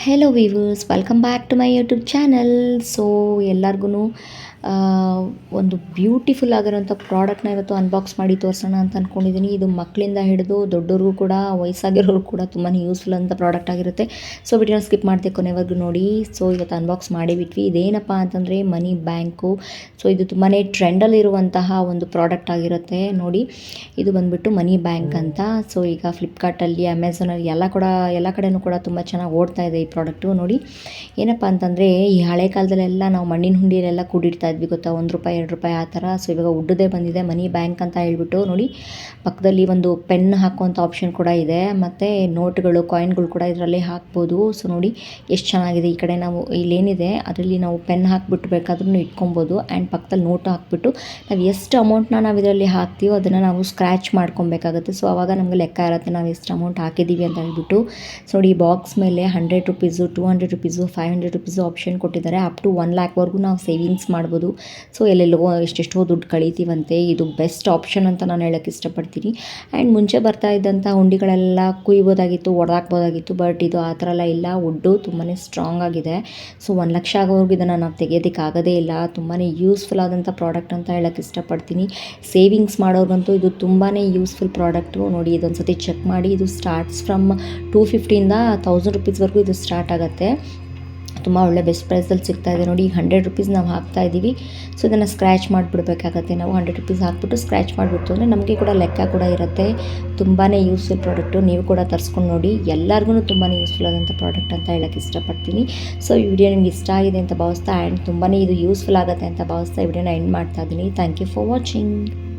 Hello viewers welcome back to my YouTube channel so ಎಲ್ಲರಿಗೂ ಒಂದು beautiful ಆಗಿರೋಂಥ ಪ್ರಾಡಕ್ಟ್ನ ಇವತ್ತು ಅನ್ಬಾಕ್ಸ್ ಮಾಡಿ ತೋರಿಸೋಣ ಅಂತ ಅಂದ್ಕೊಂಡಿದ್ದೀನಿ ಇದು ಮಕ್ಕಳಿಂದ ಹಿಡಿದು ದೊಡ್ಡವ್ರಿಗೂ ಕೂಡ ವಯಸ್ಸಾಗಿರೋರು ಕೂಡ ತುಂಬಾ ಯೂಸ್ಫುಲ್ ಅಂತ ಪ್ರಾಡಕ್ಟ್ ಆಗಿರುತ್ತೆ. ಸೊ ವಿಡಿಯೋನ ಸ್ಕಿಪ್ ಮಾಡ್ತೆ ಕೊನೆವರೆಗೂ ನೋಡಿ. ಸೊ ಇವತ್ತು ಅನ್ಬಾಕ್ಸ್ ಮಾಡಿಬಿಟ್ವಿ ಇದೇನಪ್ಪ ಅಂತಂದರೆ ಮನಿ ಬ್ಯಾಂಕು ಸೊ ಇದು ತುಂಬಾ ಟ್ರೆಂಡಲ್ಲಿರುವಂತಹ ಒಂದು ಪ್ರಾಡಕ್ಟ್ ಆಗಿರುತ್ತೆ. ನೋಡಿ, ಇದು ಬಂದುಬಿಟ್ಟು ಮನಿ ಬ್ಯಾಂಕ್ ಅಂತ. ಸೊ ಈಗ ಫ್ಲಿಪ್ಕಾರ್ಟಲ್ಲಿ ಅಮೆಝಾನಲ್ಲಿ ಎಲ್ಲ ಕೂಡ, ಎಲ್ಲ ಕಡೆನೂ ಕೂಡ ತುಂಬ ಚೆನ್ನಾಗಿ ಓಡ್ತಾ ಇದೆ ಈ ಪ್ರಾಡಕ್ಟು ನೋಡಿ, ಏನಪ್ಪ ಅಂತಂದರೆ ಈ ಹಳೆ ಕಾಲದಲ್ಲೆಲ್ಲ ನಾವು ಮಣ್ಣಿನ ಹುಂಡಿಯಲ್ಲೆಲ್ಲ ಕೂಡಿಡ್ತಾ ಇದ್ವಿ ಗೊತ್ತಾ? ಒಂದು ರೂಪಾಯಿ, ಎರಡು ರೂಪಾಯಿ ಆ ಥರ. ಸೊ ಇವಾಗ ಉಡ್ಡದೇ ಬಂದಿದೆ, ಮನಿ ಬ್ಯಾಂಕ್ ಅಂತ ಹೇಳ್ಬಿಟ್ಟು ನೋಡಿ, ಪಕ್ಕದಲ್ಲಿ ಒಂದು ಪೆನ್ ಹಾಕುವಂಥ ಆಪ್ಷನ್ ಕೂಡ ಇದೆ. ಮತ್ತು ನೋಟ್ಗಳು ಕಾಯಿನ್ಗಳು ಕೂಡ ಇದರಲ್ಲಿ ಹಾಕ್ಬೋದು. ಸೊ ನೋಡಿ, ಎಷ್ಟು ಚೆನ್ನಾಗಿದೆ. ಈ ಕಡೆ ನಾವು ಇಲ್ಲೇನಿದೆ. ಅದರಲ್ಲಿ ನಾವು ಪೆನ್ ಹಾಕ್ಬಿಟ್ಟು ಬೇಕಾದ್ರೂ ಇಟ್ಕೊಬೋದು. ಆ್ಯಂಡ್ ಪಕ್ಕದಲ್ಲಿ ನೋಟ್ ಹಾಕ್ಬಿಟ್ಟು ನಾವು ಎಷ್ಟು ಅಮೌಂಟ್ನ ನಾವು ಇದರಲ್ಲಿ ಹಾಕ್ತೀವೋ ಅದನ್ನು ನಾವು ಸ್ಕ್ರ್ಯಾಚ್ ಮಾಡ್ಕೊಬೇಕಾಗುತ್ತೆ. ಸೊ ಆವಾಗ ನಮಗೆ ಲೆಕ್ಕ ಇರುತ್ತೆ ನಾವು ಎಷ್ಟು ಅಮೌಂಟ್ ಹಾಕಿದ್ದೀವಿ ಅಂತ ಹೇಳ್ಬಿಟ್ಟು. ಸೊ ನೋಡಿ ಬಾಕ್ಸ್ ಮೇಲೆ hundred rupees two hundred rupees five hundred rupees option ಕೊಟ್ಟಿದ್ದಾರೆ. ಅಪ್ ಟು ಒನ್ ಲ್ಯಾಕ್ವರೆಗೂ ನಾವು ಸೇವಿಂಗ್ಸ್ ಮಾಡ್ಬೋದು. ಸೊ ಎಲ್ಲೆಲ್ಲೋ ಎಷ್ಟೆಷ್ಟೋ ದುಡ್ಡು ಕಳೀತೀವಂತೆ. ಇದು ಬೆಸ್ಟ್ ಆಪ್ಷನ್ ಅಂತ ನಾನು ಹೇಳೋಕ್ಕೆ ಇಷ್ಟಪಡ್ತೀನಿ. ಆ್ಯಂಡ್ ಮುಂಚೆ ಬರ್ತಾ ಇದ್ದಂಥ ಹುಂಡಿಗಳೆಲ್ಲ ಕುಯ್ಬೋದಾಗಿತ್ತು, ಒಡೆದಾಕ್ಬೋದಾಗಿತ್ತು ಬಟ್ ಇದು ಆ ಥರ ಎಲ್ಲ ಇಲ್ಲ. ಉಡ್ಡು ತುಂಬಾ ಸ್ಟ್ರಾಂಗ್ ಆಗಿದೆ. ಸೊ ಒಂದು ಲಕ್ಷ ಆಗೋವರೆಗೂ ಇದನ್ನು ನಾವು ತೆಗೆಯೋದಕ್ಕೆ ಆಗೋದೇ ಇಲ್ಲ. ತುಂಬಾ ಯೂಸ್ಫುಲ್ ಆದಂಥ ಪ್ರಾಡಕ್ಟ್ ಅಂತ ಹೇಳೋಕ್ಕೆ ಇಷ್ಟಪಡ್ತೀನಿ. ಸೇವಿಂಗ್ಸ್ ಮಾಡೋರ್ಗಂತೂ ಇದು ತುಂಬಾ ಯೂಸ್ಫುಲ್ ಪ್ರಾಡಕ್ಟು ನೋಡಿ ಇದೊಂದು ಸತಿ ಚೆಕ್ ಮಾಡಿ. ಇದು ಸ್ಟಾರ್ಟ್ಸ್ ಫ್ರಮ್ ಟೂ ಫಿಫ್ಟಿಯಿಂದ ತೌಸಂಡ್ ರುಪೀಸ್ವರೆಗೂ ಇದು ಸ್ಟಾರ್ಟ್ ಆಗುತ್ತೆ. ತುಂಬ ಒಳ್ಳೆ ಬೆಸ್ಟ್ ಪ್ರೈಸಲ್ಲಿ ಸಿಗ್ತಾ ಇದೆ ನೋಡಿ ಈಗ ಹಂಡ್ರೆಡ್ ರುಪೀಸ್ ನಾವು ಹಾಕ್ತಾ ಇದ್ದೀವಿ. ಸೊ, ಇದನ್ನು ಸ್ಕ್ರ್ಯಾಚ್ ಮಾಡಿಬಿಡ್ಬೇಕಾಗತ್ತೆ. ನಾವು ಹಂಡ್ರೆಡ್ ರುಪೀಸ್ ಹಾಕ್ಬಿಟ್ಟು ಸ್ಕ್ರ್ಯಾಚ್ ಮಾಡಿಬಿಟ್ಟು ಅಂದರೆ ನಮಗೆ ಕೂಡ ಲೆಕ್ಕ ಕೂಡ ಇರುತ್ತೆ. ತುಂಬಾ ಯೂಸ್ಫುಲ್ ಪ್ರಾಡಕ್ಟು ನೀವು ಕೂಡ ತರಿಸ್ಕೊಂಡು ನೋಡಿ. ಎಲ್ಲರಿಗೂ ತುಂಬಾ ಯೂಸ್ಫುಲ್ ಆದಂಥ ಪ್ರಾಡಕ್ಟ್ ಅಂತ ಹೇಳೋಕ್ಕೆ ಇಷ್ಟಪಡ್ತೀನಿ. ಸೊ, ಈ ವಿಡಿಯೋ ನಿಮ್ಗೆ ಇಷ್ಟ ಆಗಿದೆ ಅಂತ ಭಾವಿಸ್ತಾ ಆ್ಯಂಡ್ ತುಂಬಾ ಇದು ಯೂಸ್ಫುಲ್ ಆಗುತ್ತೆ ಅಂತ ಭಾವಿಸ್ತಾ ಈ ವಿಡಿಯೋನ ಎಂಡ್ ಮಾಡ್ತಾ ಇದ್ದೀನಿ. Thank you for watching